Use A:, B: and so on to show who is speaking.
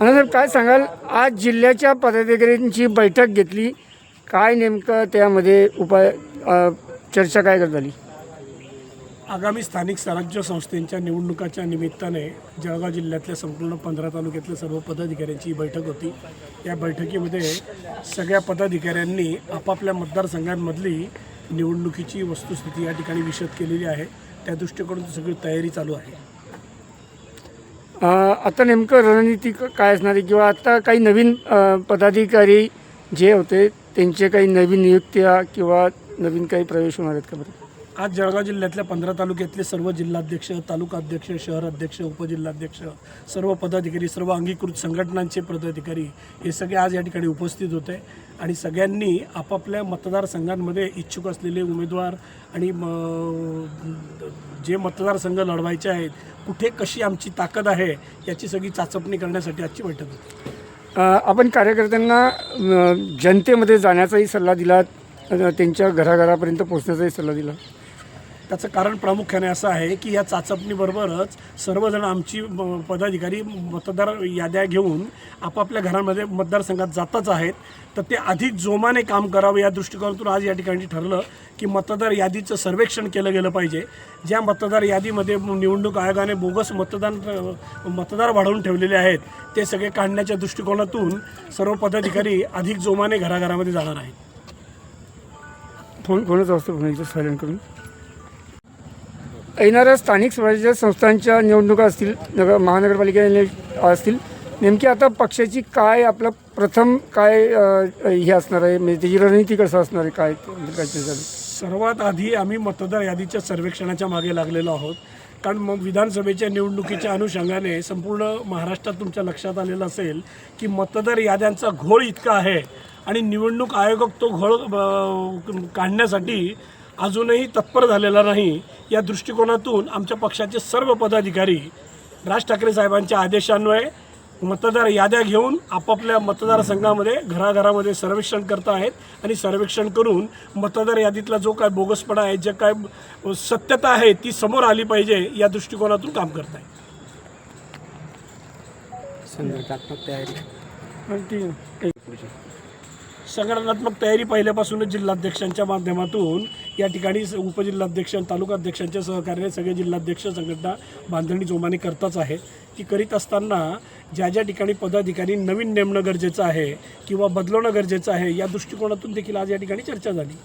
A: साहेब काय सांगाल? आज जिल्ह्याच्या पदाधिकाऱ्यांची बैठक घेतली. काय नेमकं त्यामध्ये उपाय चर्चा काय करत झाली
B: आगामी स्थानिक स्वराज्य संस्थेच्या निवडणुकाच्या निमित्ताने जळगाव जिल्ह्यातल्या संपूर्ण पंधरा तालुक्यातल्या सर्व पदाधिकाऱ्यांची ही बैठक होती. या बैठकीमध्ये सगळ्या पदाधिकाऱ्यांनी आपापल्या मतदारसंघांमधली निवडणुकीची वस्तुस्थिती या ठिकाणी विशद केलेली आहे. त्या दृष्टीकडून सगळी तयारी चालू आहे.
A: आता नेमकं रणनीती काय असणार आहे? किंवा आता काही नवीन पदाधिकारी जे होते त्यांचे काही नवीन नियुक्त्या किंवा नवीन काही प्रवेश होणार आहेत का बरं?
B: आज जळगाव जिल्ह्यातल्या पंधरा तालुक्यातले सर्व जिल्हाध्यक्ष तालुका अध्यक्ष शहर अध्यक्ष उपजिल्हाध्यक्ष सर्व पदाधिकारी सर्व अंगीकृत संघटनांचे पदाधिकारी हे सगळे आज या ठिकाणी उपस्थित होते आणि सगळ्यांनी आपापल्या मतदारसंघांमध्ये इच्छुक असलेले उमेदवार आणि म- जे मतदारसंघ लढवायचे आहेत कुठे कशी आमची ताकद आहे याची सगळी चाचपणी करण्यासाठी आजची बैठक होती.
A: आपण कार्यकर्त्यांना जनतेमध्ये जाण्याचाही सल्ला दिला त्यांच्या घराघरापर्यंत पोहोचण्याचाही सल्ला दिला.
B: त्याचं कारण प्रामुख्याने असं आहे की या चाचपणीबरोबरच सर्वजण आमची म- पदाधिकारी मतदार याद्या घेऊन आपापल्या घरांमध्ये मतदारसंघात जातच आहेत. तर ते अधिक जोमाने काम करावं या दृष्टिकोनातून आज या ठिकाणी ठरलं की मतदार यादीचं सर्वेक्षण केलं गेलं पाहिजे. ज्या मतदार यादीमध्ये निवडणूक आयोगाने बोगस मतदान मतदार वाढवून ठेवलेले आहेत ते सगळे काढण्याच्या दृष्टिकोनातून सर्व पदाधिकारी अधिक जोमाने घराघरामध्ये जाणार आहेत.
A: फोन कोणाचा असतो? फोन सायलेंट करून? येणाऱ्या स्थानिक स्वराज्य संस्थांच्या निवडणुका असतील नगर महानगरपालिका असतील नेमकी आता पक्षाची काय आपलं प्रथम काय हे असणार आहे? म्हणजे त्याची रणनीती कसं असणार आहे? काय म्हणजे काय
B: सर्वात आधी आम्ही मतदार यादीच्या सर्वेक्षणाच्या मागे लागलेलो आहोत. कारण मग विधानसभेच्या निवडणुकीच्या अनुषंगाने संपूर्ण महाराष्ट्रात तुमच्या लक्षात आलेलं असेल की मतदार याद्यांचा घोळ इतका आहे आणि निवडणूक आयोग तो घोळ काढण्यासाठी अजूनही तत्पर झालेला नाही. या दृष्टिकोनातून आमच्या पक्षाचे सर्व पदाधिकारी राज ठाकरे साहेबांच्या आदेशान्वये मतदार याद्या घेऊन आपापल्या मतदारसंघामध्ये घराघरामध्ये सर्वेक्षण करत आहेत आणि सर्वेक्षण करून मतदार यादीतला जो काय बोगसपणा आहे जे काय सत्यता आहे ती समोर आली पाहिजे या दृष्टिकोनातून काम करत आहे.
A: एक-
B: संघटनात्मक तयारी पहिल्यापासूनच जिल्हाध्यक्षांच्या माध्यमातून या ठिकाणी स- उपजिल्हाध्यक्ष तालुकाध्यक्षांच्या सहकार्याने सगळे जिल्हाध्यक्ष संघटना बांधणी जोमाने करताच आहे. ती करीत असताना ज्या ज्या ठिकाणी पदाधिकारी नवीन नेमणं गरजेचं आहे किंवा बदलवणं गरजेचं आहे या दृष्टिकोनातून देखील आज या ठिकाणी चर्चा झाली.